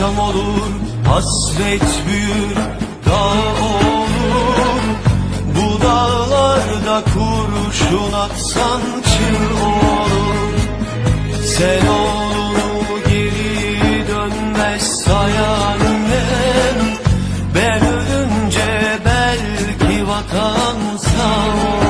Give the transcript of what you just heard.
akşam olur hasret büyür dağ olur. Bu dağlarda kurşun atsan çığ olur. Sen olur geri dönmez sayanım Ben ölünce belki vatan sağ olur.